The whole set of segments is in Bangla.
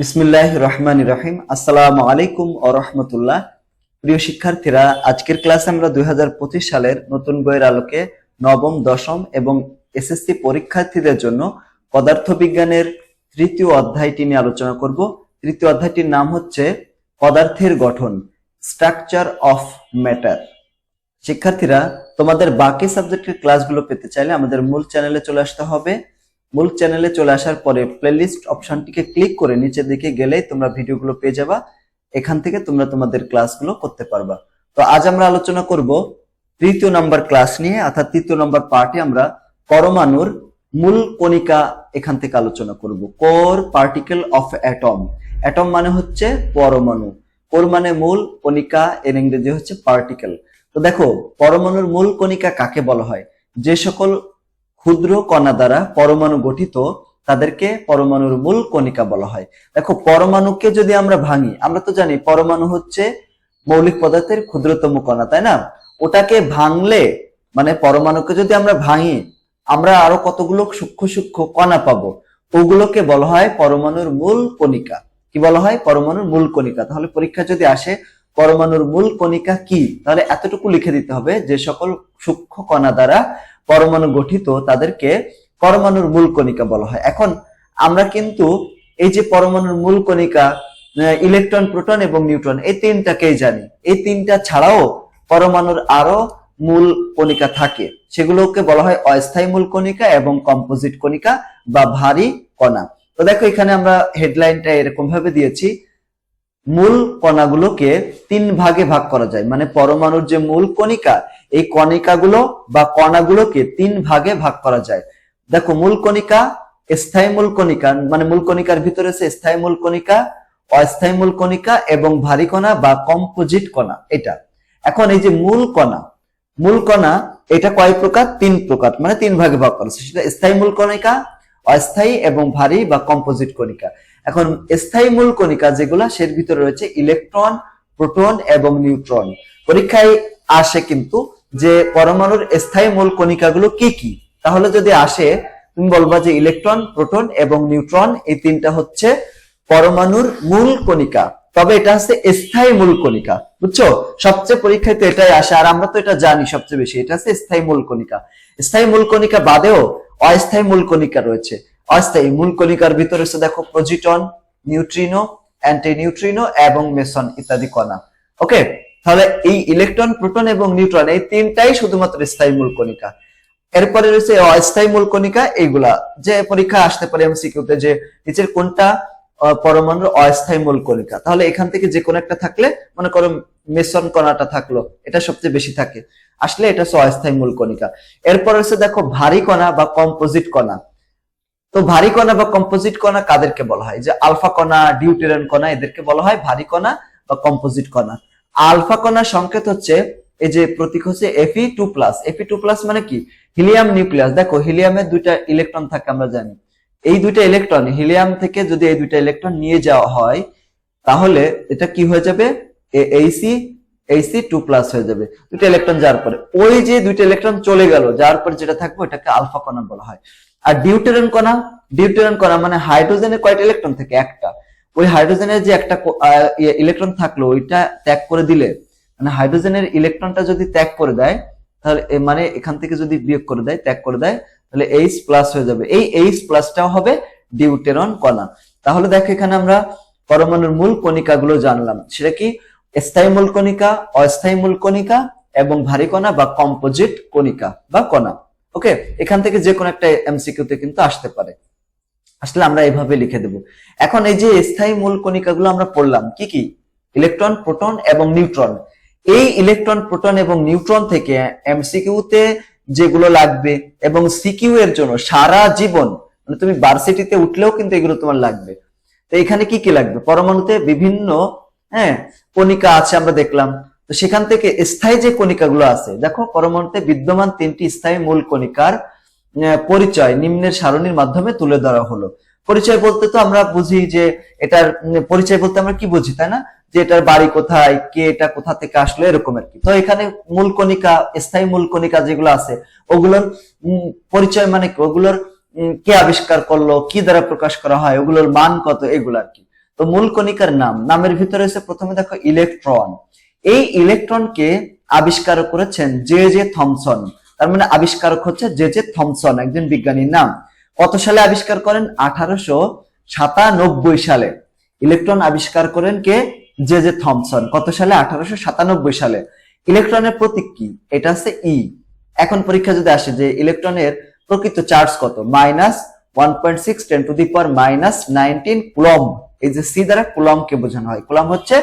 বিসমিল্লাহ রহমান রহিম। আসসালামু আলাইকুম ও রহমতুল্লাহ। প্রিয় শিক্ষার্থীরা, আজকের ক্লাসে আমরা দুই হাজার পঁচিশ সালের নতুন বইয়ের আলোকে নবম, দশম এবং এসএসসি পরীক্ষার্থীদের জন্য পদার্থবিজ্ঞানের তৃতীয় অধ্যায়টি নিয়ে আলোচনা করব। তৃতীয় অধ্যায়টির নাম হচ্ছে পদার্থের গঠন স্ট্রাকচার অফ ম্যাটার শিক্ষার্থীরা, তোমাদের বাকি সাবজেক্টের ক্লাসগুলো পেতে চাইলে আমাদের মূল চ্যানেলে চলে আসতে হবে। মূল চ্যানেলে চলে আসার পরে প্লেলিস্ট অপশনটিকে ক্লিক করে নিচের দিকে গেলেই তোমরা ভিডিওগুলো পেয়ে যাবা। এখান থেকে তোমরা তোমাদের ক্লাসগুলো করতে পারবা। তো আজ আমরা আলোচনা করব তৃতীয় নাম্বার ক্লাস নিয়ে, অর্থাৎ তৃতীয় নাম্বার পার্টে আমরা পরমাণুর মূল কণিকা এখান থেকে আলোচনা করব। Core particle of atom atom মানে হচ্ছে পরমাণু। কোর মানে মূল কণিকা, এর ইংরেজি হচ্ছে পার্টিকেল তো দেখো, পরমাণুর মূল কণিকা কাকে বলা হয়? যে সকল ক্ষুদ্র কণা দ্বারা পরমাণু গঠিত, তাদেরকে পরমাণুর মূল কণিকা বলা হয়। দেখো, পরমাণুকে যদি আমরা ভাঙি, আমরা তো জানি পরমাণু হচ্ছে মৌলিক পদার্থের ক্ষুদ্রতম কণা, তাই না? ওটাকে ভাঙলে মানে পরমাণুকে যদি আমরা ভাঙি, আমরা আরও কতগুলো সূক্ষ্ম সূক্ষ্ম কণা পাবো? ওগুলোকে বলা হয় পরমাণুর মূল কণিকা। কি বলা হয়? পরমাণুর মূল কণিকা। তাহলে পরীক্ষা যদি আসে, পরমাণুর মূল কণিকা কি? তাহলে এতটুকু লিখে দিতে হবে যে সকল সূক্ষ্ম কণা দ্বারা পরমাণু গঠিত তাদেরকে পরমাণুর মূল কণিকা বলা হয়। এখন আমরা কিন্তু এই যে পরমাণুর মূল কণিকা ইলেকট্রন, প্রোটন এবং নিউট্রন, এই তিনটাকেই জানি। এই তিনটা ছাড়াও পরমাণুর আরও মূল কণিকা থাকে। সেগুলোকে বলা হয় অস্থায়ী মূল কণিকা এবং কম্পোজিট কণিকা বা ভারী কণা। তো দেখো, এখানে আমরা হেডলাইনটা এরকম ভাবে দিয়েছি। মূল কণাগুলোকে তিন ভাগে ভাগ করা যায়। মানে পরমাণুর যে মূল কণিকা এই কণিকাগুলো বা কণাগুলোকে তিন ভাগে ভাগ করা যায়। দেখো, মূল কণিকা স্থায়ী মূল কণিকা মানে মূল কণিকার ভিতরে আছে স্থায়ী মূল কণিকা, অস্থায়ী মূল কণিকা এবং ভারী কণা বা কম্পোজিট কণা, এটা। এখন এই যে মূল কণা মূল কণা, এটা কয় প্রকার? তিন প্রকার মানে তিন ভাগে ভাগ করা সেটা স্থায়ী মূল কণিকা, অস্থায়ী এবং ভারী বা কম্পোজিট কণিকা। এখন স্থায়ী মূল কণিকা যেগুলা, সের ভিতরে রয়েছে ইলেকট্রন, প্রোটন এবং নিউট্রন। পরীক্ষায় আসে কিন্তু যে পরমাণুর স্থায়ী মূল কণিকাগুলো কি কি? তাহলে যদি আসে, তুমি বলবা যে ইলেকট্রন, প্রোটন এবং নিউট্রন, এই তিনটা হচ্ছে পরমাণুর মূল কণিকা। তবে এটা হচ্ছে স্থায়ী মূল কণিকা, বুঝছ? সবচেয়ে পরীক্ষায় তো এটাই আসে, আর আমরা তো এটা জানি সবচেয়ে বেশি, এটা হচ্ছে স্থায়ী মূল কণিকা। স্থায়ী মূল কণিকা বাদেও অস্থায়ী মূল কণিকা রয়েছে। অস্থায়ী মূল কণিকার ভিতরে হচ্ছে দেখো প্রোজিটন নিউট্রিনো অ্যান্টি নিউট্রিনো এবং মেসন ইত্যাদি কণা। ওকে তাহলে এই ইলেকট্রন, প্রোটন এবং নিউট্রন এই তিনটাই শুধুমাত্র স্থায়ী মূল কণিকা। এরপরে রয়েছে অস্থায়ী মূল কণিকা, এইগুলা যে পরীক্ষা আসতে পারে এমসিকিউতে যে নিচের কোনটা পরমাণুর অস্থায়ী মূল কণিকা। তাহলে এখান থেকে যে কোনো একটা থাকলে, মনে করো মেসন কণাটা থাকল, এটা সবচেয়ে বেশি থাকে। আসলে এটা হচ্ছে অস্থায়ী মূল কণিকা। এরপর হচ্ছে দেখো ভারী কণা বা কম্পোজিট কণা। তো ভারী কণা বা কম্পোজিট কণা কাদেরকে বলা হয়? যে আলফা কণা ডিউটেরন কণা, এদেরকে বলা হয় ভারী কণা বা কম্পোজিট কণা। আলফা কণার সংকেত হচ্ছে এই যে প্রতীক হচ্ছে এফি টু প্লাস এফি টু প্লাস মানে কি? Helium nucleus. দেখো, হিলিয়ামের দুইটা ইলেকট্রন থাকে, আমরা জানি। এই দুইটা ইলেকট্রন, হিলিয়াম থেকে যদি এই দুইটা ইলেকট্রন নিয়ে যাওয়া হয়, তাহলে এটা কি হয়ে যাবে? এইসি এইসি টু প্লাস হয়ে যাবে। দুইটা ইলেকট্রন যাওয়ার পরে। ওই যে দুইটা ইলেকট্রন চলে গেল, যার পরে যেটা থাকবে এটাকে আলফা কণা বলা হয়। আর ডিউটেরন কণা ডিউটেরন কণা মানে হাইড্রোজেনের কয়টা ইলেকট্রন থাকে? একটা। ওই হাইড্রোজেনের যে একটা ইলেকট্রন থাকল, ওইটা ত্যাগ করে দিলে মানে হাইড্রোজেনের ইলেকট্রনটা যদি ত্যাগ করে দেয়, তাহলে মানে এখান থেকে যদি বিয়োগ করে দেয়, ত্যাগ করে দেয়, তাহলে এইচ প্লাস হয়ে যাবে। এই এইচ প্লাসটাও হবে ডিউটেরন কণা। তাহলে দেখো এখানে আমরা পরমাণুর মূল কণিকাগুলো জানলাম। সেটা কি? স্থায়ী মূল কণিকা, অস্থায়ী মূল কণিকা এবং ভারী কণা বা কম্পোজিট কণিকা বা কণা। ওকে এখান থেকে যে কোনো একটা এমসিকিউতে কিন্তু আসতে পারে। আসলে আমরা এইভাবে লিখে দেব। এখন এই যে স্থায়ী মূল কণিকাগুলো আমরা পড়লাম, কি কি? ইলেকট্রন, প্রোটন এবং নিউট্রন। এই ইলেকট্রন, প্রোটন এবং নিউট্রন থেকে এমসিকিউতে যেগুলো লাগবে এবং সিকিউ এর জন্য সারা জীবন মানে তুমি ভার্সিটিতে উঠলেও কিন্তু এগুলো তোমার লাগবে। তো এখানে কি কি লাগবে? পরমাণুতে বিভিন্ন হ্যাঁ কণিকা আছে আমরা দেখলাম। তো সেখান থেকে স্থায়ী যে কণিকাগুলো আছে, দেখো, পরমাণুতে বিদ্যমান তিনটি স্থায়ী মূল কণিকার পরিচয়, নিম্নের সারণীর মাধ্যমে তুলে ধরা হলো। পরিচয় বলতে তো আমরা বুঝি যে এটার পরিচয় বলতে আমরা কি বুঝি, তাই না? যে এটার বাড়ি কোথায়, কে এটা কোথা থেকে আসলো, এরকম আর কি। তো এখানে মূল কণিকা, স্থায়ী মূল কণিকা যেগুলো আছে, ওগুলোর পরিচয় মানে ওগুলোর কে আবিষ্কার করল, কি দ্বারা প্রকাশ করা হয়, ওগুলোর মান কত, এগুলো আর কি। তো মূল কণিকার নাম, নামের ভিতরে রয়েছে প্রথমে দেখো ইলেকট্রন। এই ইলেকট্রনকে আবিষ্কার করেছেন জে জে থমসন। তার মানে আবিষ্কারক হচ্ছে জে জে থমসন, একজন বিজ্ঞানীর নাম। কত সালে আবিষ্কার করেন? আঠারোশো সাতানব্বই সালে। ইলেকট্রন আবিষ্কার করেন কে? J J Thomson. কত সালে? আঠারোশো সাতানব্বই সালে। ইলেকট্রনের প্রতীক কি? এটা হচ্ছে ই এখন পরীক্ষা যদি আসে যে ইলেকট্রনের প্রকৃত চার্জ কত? Minus one point six ten to the power minus nineteen coulomb এই যে সি দ্বারা কুলম কে বোঝানো হয়। কুলম হচ্ছে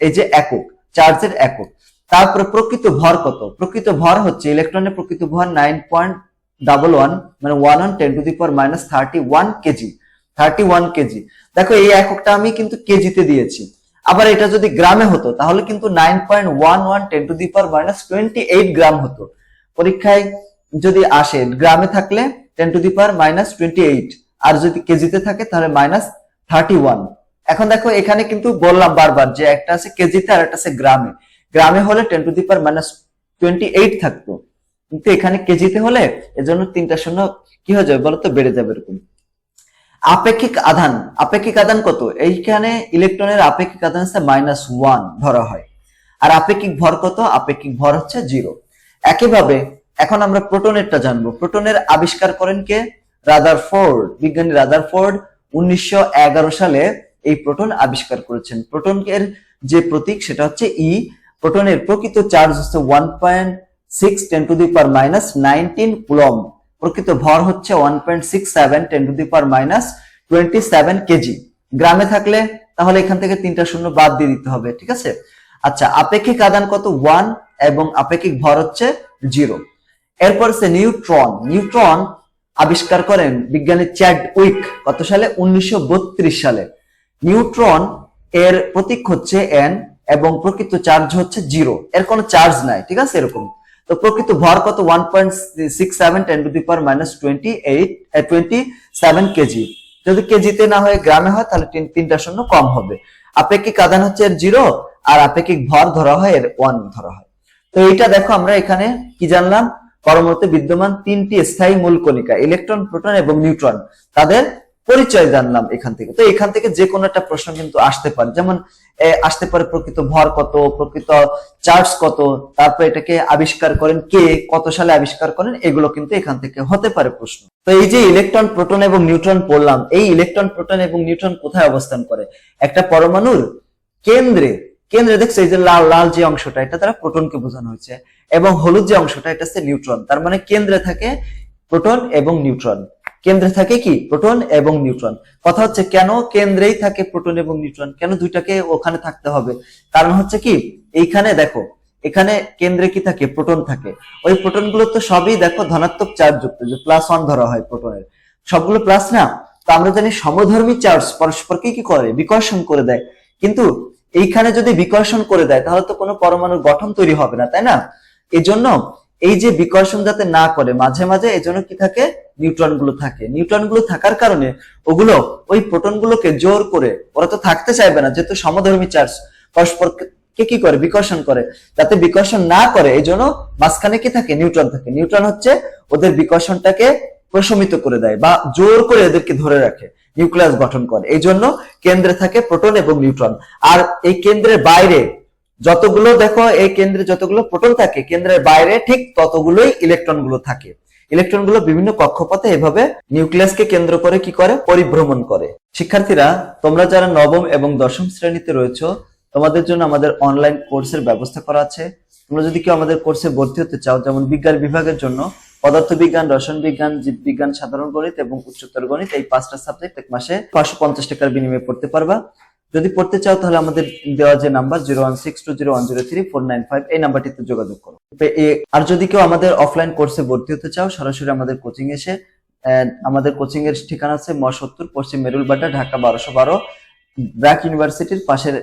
এই যে একক, চার্জের একক। তারপরে প্রকৃত ভর কত? প্রকৃত ভর হচ্ছে ইলেকট্রনের প্রকৃত ভর নাইন পয়েন্ট ডাবল ওয়ান মানে one one ten to the power minus thirty one KG thirty one KG দেখো এই এককটা আমি কিন্তু কেজিতে দিয়েছি। আবার এটা যদি গ্রামে হতো, তাহলে কিন্তু nine point one one ten to the power minus twenty eight gram হতো। পরীক্ষায় যদি আসে, গ্রামে থাকলে ten to the power minus twenty eight আর যদি কেজিতে থাকে, তাহলে মাইনাস থার্টি ওয়ান এখন দেখো এখানে কিন্তু বললাম বারবার যে একটা আছে কেজিতে আর একটা আছে গ্রামে। গ্রামে হলে ten to the power minus twenty eight থাকতো। কিন্তু এখানে কেজিতে হলে এজন্য তিনটা শূন্য কি হয়ে যাবে বলতো? বেড়ে যাবে এরকম। আপেক্ষিক আধান। আপেক্ষিক আধান কত? এইখানে ইলেকট্রনের আপেক্ষিক আধান হচ্ছে মাইনাস ওয়ান ধরা হয়। আর আপেক্ষিক ভর কত? আপেক্ষিক ভর হচ্ছে জিরো একইভাবে এখন আমরা প্রোটনেরটা জানব। প্রোটনের আবিষ্কার করেন কে? রাদার ফোর্ড বিজ্ঞানী রাদার ফোর্ড উনিশশো এগারো সালে এই প্রোটন আবিষ্কার করেছেন। প্রোটনের যে প্রতীক সেটা হচ্ছে ই প্রোটনের প্রকৃত চার্জ হচ্ছে one point six ten to the power minus nineteen coulomb প্রকৃত ভর হচ্ছে one point six seven ten to the power minus twenty seven KG গ্রামে থাকলে তাহলে এখান থেকে তিনটা শূন্য বাদ দিয়ে দিতে হবে, ঠিক আছে? আচ্ছা আপেক্ষিক আদান কত? ওয়ান এবং আপেক্ষিক ভর হচ্ছে জিরো এরপর সে নিউট্রন। নিউট্রন আবিষ্কার করেন বিজ্ঞানী চ্যাড উইক, কত সালে? উনিশশো বত্রিশ সালে। নিউট্রন এর প্রতীক হচ্ছে এন এবং প্রকৃত চার্জ হচ্ছে জিরো এর কোনো চার্জ নাই, ঠিক আছে? এরকম। তো প্রকৃত ভর কত? One point six seven ten to the power minus twenty eight twenty seven KG যদি কেজিতে না হয়ে গ্রামে হয়, তাহলে তিন- তিনটা শূন্য কম হবে। আপেক্ষিক আদান হচ্ছে এর জিরো আর আপেক্ষিক ভর ধরা হয় এর ওয়ান ধরা হয়। তো এইটা দেখো আমরা এখানে কি জানলাম? পরমাণুতে বিদ্যমান তিনটি স্থায়ী মূল কণিকা, ইলেকট্রন, প্রোটন এবং নিউট্রন। তাদের পরিচয় জানলাম এখান থেকে। তো এখান থেকে যে কোনো একটা প্রশ্ন কিন্তু আসতে পারে। যেমন আসতে পারে প্রকৃত ভর কত, প্রকৃত চার্জ কত, তারপর এটাকে আবিষ্কার করেন কে, কত সালে আবিষ্কার করেন, এগুলো কিন্তু এখান থেকে হতে পারে প্রশ্ন। তো এই যে ইলেকট্রন, প্রোটন এবং নিউট্রন পড়লাম, এই ইলেকট্রন, প্রোটন এবং নিউট্রন কোথায় অবস্থান করে? একটা পরমাণুর কেন্দ্রে। কেন্দ্রে দেখছ, এই যে লাল লাল যে অংশটা, এটা তারা প্রোটনকে বোঝানো হয়েছে। এবং হলুদ যে অংশটা, এটা হচ্ছে নিউট্রন। তার মানে কেন্দ্রে থাকে প্রোটন এবং নিউট্রন। কেন্দ্রে থাকে কি? প্রোটন এবং নিউট্রন। কথা হচ্ছে কেন কেন্দ্রেই থাকে প্রোটন এবং নিউট্রন? কেন দুইটাকে ওখানে থাকতে হবে? কারণ হচ্ছে কি? এইখানে দেখো, এখানে কেন্দ্রে কি থাকে? প্রোটন থাকে। ওই প্রোটনগুলো তো সবই দেখো ধনাত্মক চার্জ যুক্ত, যে প্লাস ওয়ান ধরা হয় প্রোটনের। সবগুলো প্লাস না? তো আমরা জানি সমধর্মী চার্জ পরস্পরকে কি করে? বিকর্ষণ করে দেয়। কিন্তু এইখানে যদি বিকর্ষণ করে দেয়, তাহলে তো কোনো পরমাণুর গঠন তৈরি হবে না, তাই না? এই জন্য এই যে বিকর্ষণ যাতে না করে, মাঝে মাঝে এই জন্য কি থাকে? নিউট্রনগুলো থাকে। নিউট্রনগুলো থাকার কারণে ওগুলো ওই প্রোটন গুলোকে জোর করে, ওরা তো থাকতে চাইবে না, যেহেতু সমধর্মী চার্জ। পরস্পরকে কি করে? বিকর্ষণ করে। যাতে বিকর্ষণ না করে, এই জন্য মাঝখানে কি থাকে? নিউট্রন থাকে। নিউট্রন হচ্ছে ওদের বিকর্ষণটাকে প্রশমিত করে দেয় বা জোর করে এদেরকে ধরে রাখে, নিউক্লিয়াস গঠন করে। এই জন্য কেন্দ্রে থাকে প্রোটন এবং নিউট্রন। আর এই কেন্দ্রের বাইরে যতগুলো দেখো, এই কেন্দ্রে যতগুলো প্রোটন থাকে, কেন্দ্রের বাইরে ঠিক ততগুলোই ইলেকট্রনগুলো থাকে। ইলেকট্রনগুলো বিভিন্ন কক্ষপথে এভাবে নিউক্লিয়াসকে কেন্দ্র করে কি করে? পরিভ্রমণ করে। শিক্ষার্থীরা, তোমরা যারা নবম এবং দশম শ্রেণীতে রয়েছে, তোমাদের জন্য আমাদের অনলাইন কোর্সের ব্যবস্থা করা আছে। তোমরা যদি কেউ আমাদের কোর্সে ভর্তি হতে চাও, যেমন বিজ্ঞান বিভাগের জন্য, পদার্থবিজ্ঞান রসায়ন বিজ্ঞান জীববিজ্ঞান, সাধারণ গণিত এবং উচ্চতর গণিত, এই পাঁচটা সাবজেক্ট এক মাসে পাঁচশো পঞ্চাশ টাকার বিনিময়ে পড়তে পারবা। যদি পড়তে চাও তাহলে আমাদের দেওয়া যে number zero one six two zero one zero three four nine five, এই নাম্বারটিতে যোগাযোগ করো। আর যদি কেউ আমাদের অফলাইন কোর্সে ভর্তি হতে চাও, সরাসরি আমাদের কোচিং এসে আমাদের কোচিং এর ঠিকানা আছে ম সত্তর পশ্চিম মেরুলবাড্ডা ঢাকা বারোশো বারো ব্র্যাক ইউনিভার্সিটির পাশের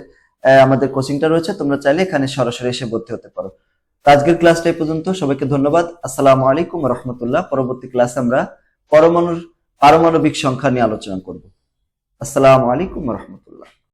আমাদের কোচিংটা রয়েছে, তোমরা চাইলে এখানে সরাসরি এসে ভর্তি হতে পারো। আজকের ক্লাসটা এই পর্যন্ত, সবাইকে ধন্যবাদ, আসসালামু আলাইকুম রহমতুল্লাহ। পরবর্তী ক্লাসে আমরা পরমাণুর, পারমাণবিক সংখ্যা নিয়ে আলোচনা করব। আসসালামু আলাইকুম রহমতুল্লাহ।